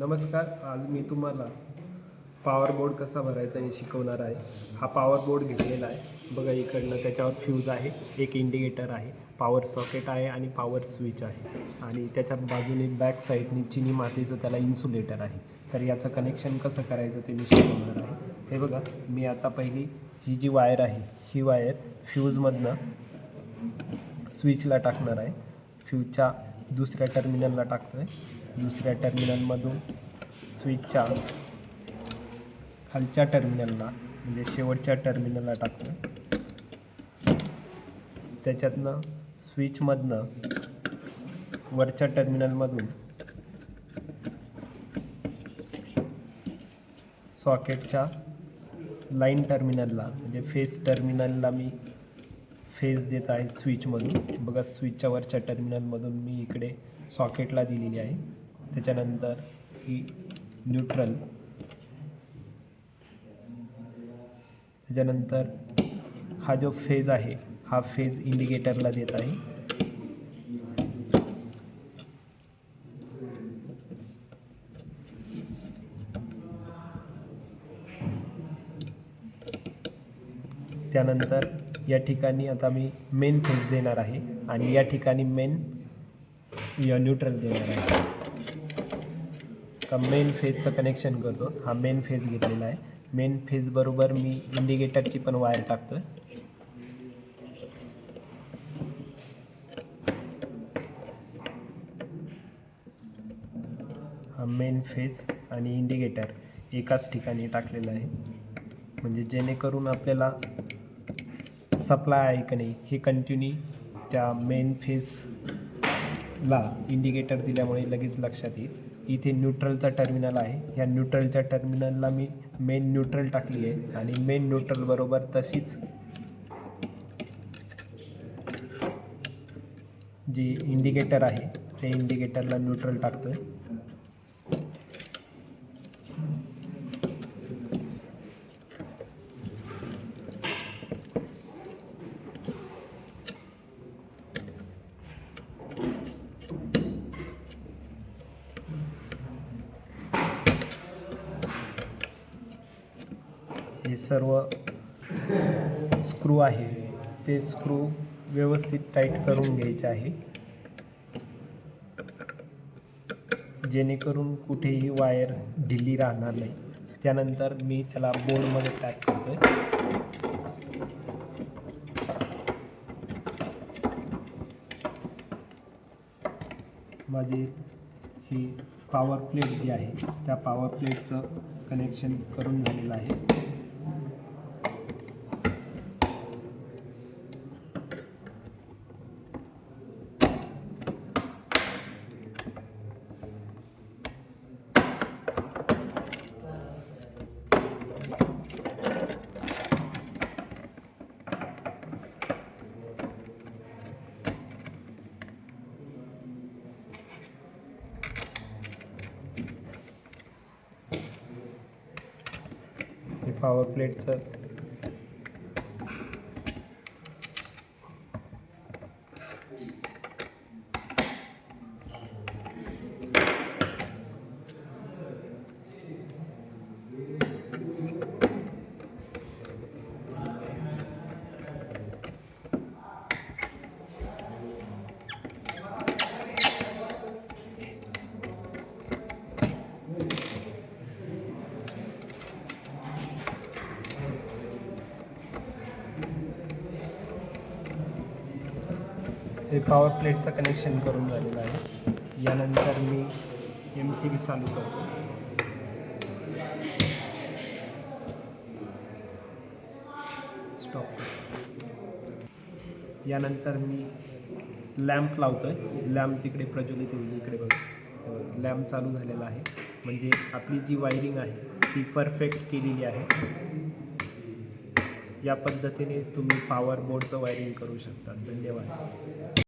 नमस्कार आज मी तुम्हाला पॉवर बोर्ड कसा भरायचा हे शिकवणार आहे. हा पॉवर बोर्ड घेतलेला आहे. बघा इकडनं त्याच्यावर फ्यूज आहे. एक इंडिकेटर आहे. पॉवर सॉकेट आहे आणि पॉवर स्विच आहे. आणि त्याच्या बाजूने बॅक साईडनी चिनी मातीचं त्याला इन्सुलेटर आहे. तर याचं कनेक्शन कसं करायचं ते मी शिकवणार आहे. हे बघा मी आता पहिली ही जी वायर आहे ही वायर फ्यूजमधनं स्विचला टाकणार आहे. फ्यूजच्या दुसऱ्या टर्मिनलला टाकतो आहे दुसऱ्या टर्मिनलमधून स्विचच्या खालच्या टर्मिनलला म्हणजे शेवटच्या टर्मिनलला टाकतो आहे त्याच्यातनं स्विचमधनं वरच्या टर्मिनलमधून सॉकेटच्या लाईन टर्मिनलला म्हणजे फेस टर्मिनलला मी फेज देत आहे स्विचमधून बघा स्विचच्या वरच्या टर्मिनलमधून मी इकडे सॉकेटला दिलेली आहे. त्याच्यानंतर ही न्यूट्रल त्याच्यानंतर हा जो फेज आहे हा फेज इंडिकेटरला देत आहे. त्यानंतर या ठिकाणी आता मी मेन फेज देणार आहे आणि या ठिकाणी मेन या न्यूट्रल देणार आहे. तर मेन फेजचं कनेक्शन करतो. हा मेन फेज घेतलेला आहे. मेन फेज बरोबर मी इंडिकेटरची पण वायर टाकतो हा मेन फेज आणि इंडिकेटर एकाच ठिकाणी टाकलेला आहे. म्हणजे जेणेकरून आपल्याला सप्लाय आहे का नाही हे कंटिन्यू त्या मेन फेजला इंडिकेटर दिल्यामुळे लगेच लक्षात येईल. इथे न्यूट्रलचा टर्मिनल आहे. ह्या न्यूट्रलच्या टर्मिनलला मी मेन न्यूट्रल टाकली आहे आणि मेन न्यूट्रल बरोबर तशीच जी इंडिकेटर आहे त्या इंडिकेटरला न्यूट्रल टाकतोय. हे सर्व स्क्रू आहे. ते स्क्रू व्यवस्थित टाईट करून घ्यायचे आहे. जेणेकरून कुठेही वायर ढिली राहणार नाही. त्यानंतर मी त्याला बोर्डमध्ये पॅक करतोय. माझी ही पॉवर प्लेट जी आहे त्या पॉवर प्लेटचं कनेक्शन करून झालेलं आहे. हे पॉवर प्लेटचं हे पॉवर प्लेटचं कनेक्शन करून झालेलं आहे. यानंतर मी एम सी बी चालू करतो. स्टॉप यानंतर मी लॅम्प लावतो आहे लॅम्प तिकडे प्रज्वलित होईल. इकडे बघा. लॅम्प चालू झालेला आहे. म्हणजे आपली जी वायरिंग आहे ती परफेक्ट केलेली आहे. या पद्धतीने तुम्ही पॉवर बोर्डचं वायरिंग करू शकता. धन्यवाद.